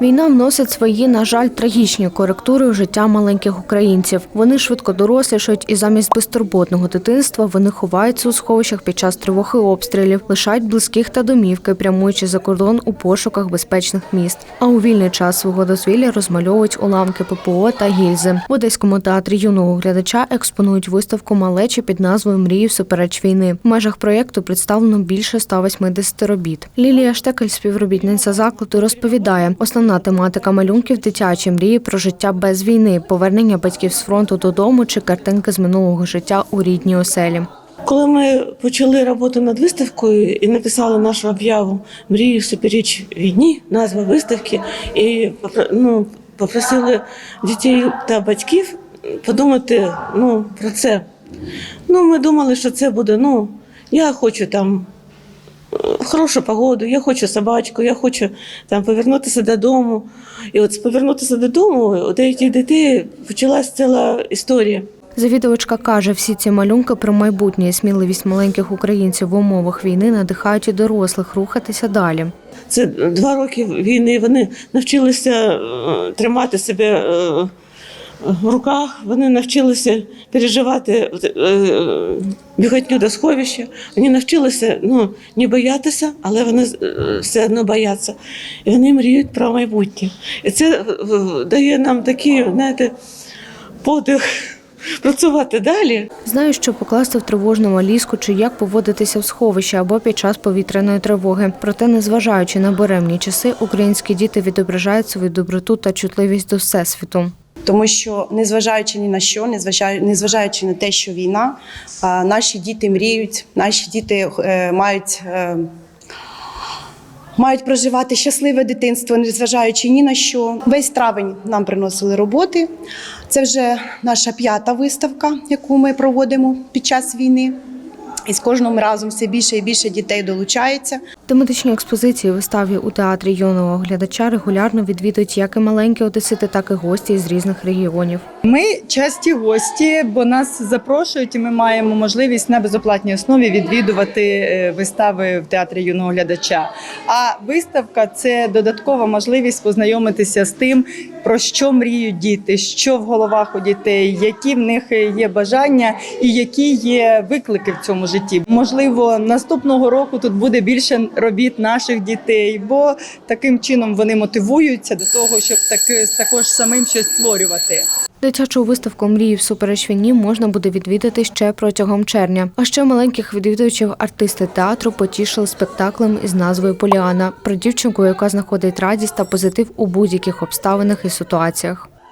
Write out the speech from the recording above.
Війна вносить свої, на жаль, трагічні коректури у життя маленьких українців. Вони швидко дорослішають і замість безтурботного дитинства вони ховаються у сховищах під час тривог і обстрілів, лишають близьких та домівки, прямуючи за кордон у пошуках безпечних міст. А у вільний час свого дозвілля розмальовують уламки ППО та гільзи. В Одеському театрі юного глядача експонують виставку малечі під назвою Мрії всупереч війни. В межах проєкту представлено більше 180 робіт. Лілія Штекель, співробітниця закладу, розповідає, основна тематика малюнків дитячі мрії про життя без війни, повернення батьків з фронту додому чи картинки з минулого життя у рідній оселі. Коли ми почали роботу над виставкою і написали нашу об'яву Мрії всупереч війні, назва виставки, і ну, попросили дітей та батьків подумати ну, про це. Ну, ми думали, що це буде, ну, я хочу там хорошу погоду, я хочу собачку, я хочу там повернутися додому. І от повернутися додому у деяких дітей почалась ціла історія. Завідувачка каже, всі ці малюнки про майбутнє і сміливість маленьких українців в умовах війни надихають і дорослих рухатися далі. Це два роки війни. Вони навчилися е, тримати себе е, в руках, вони навчилися переживати е, біготню до сховища. Вони навчилися ну, не боятися, але вони е, все одно бояться. І вони мріють про майбутнє. І це е, дає нам такий, знаєте, подих працювати далі. Знаю, що покласти в тривожну валізку чи як поводитися в сховищі або під час повітряної тривоги. Проте, незважаючи на буремні часи, українські діти відображають свою доброту та чутливість до всесвіту. Тому що, незважаючи ні на що, незважаючи, на те, що війна, наші діти мріють, наші діти е, мають. е, Мають проживати щасливе дитинство, незважаючи ні на що. Весь травень нам приносили роботи. Це вже наша п'ята виставка, яку ми проводимо під час війни. І з кожним разом все більше і більше дітей долучається. Тематичні експозиції виставі у театрі юного глядача регулярно відвідують як і маленькі одесити, так і гості з різних регіонів. Ми часті гості, бо нас запрошують, і ми маємо можливість на безоплатній основі відвідувати е, вистави в театрі юного глядача. А виставка це додаткова можливість познайомитися з тим, про що мріють діти, що в головах у дітей, які в них є бажання і які є виклики в цьому житті. Можливо, наступного року тут буде більше робіт наших дітей, бо таким чином вони мотивуються до того, щоб таки також самим щось створювати. Дитячу виставку мрії всупереч війні можна буде відвідати ще протягом червня. А ще маленьких відвідувачів артисти театру потішили спектаклем із назвою Поліана про дівчинку, яка знаходить радість та позитив у будь-яких обставинах і ситуаціях.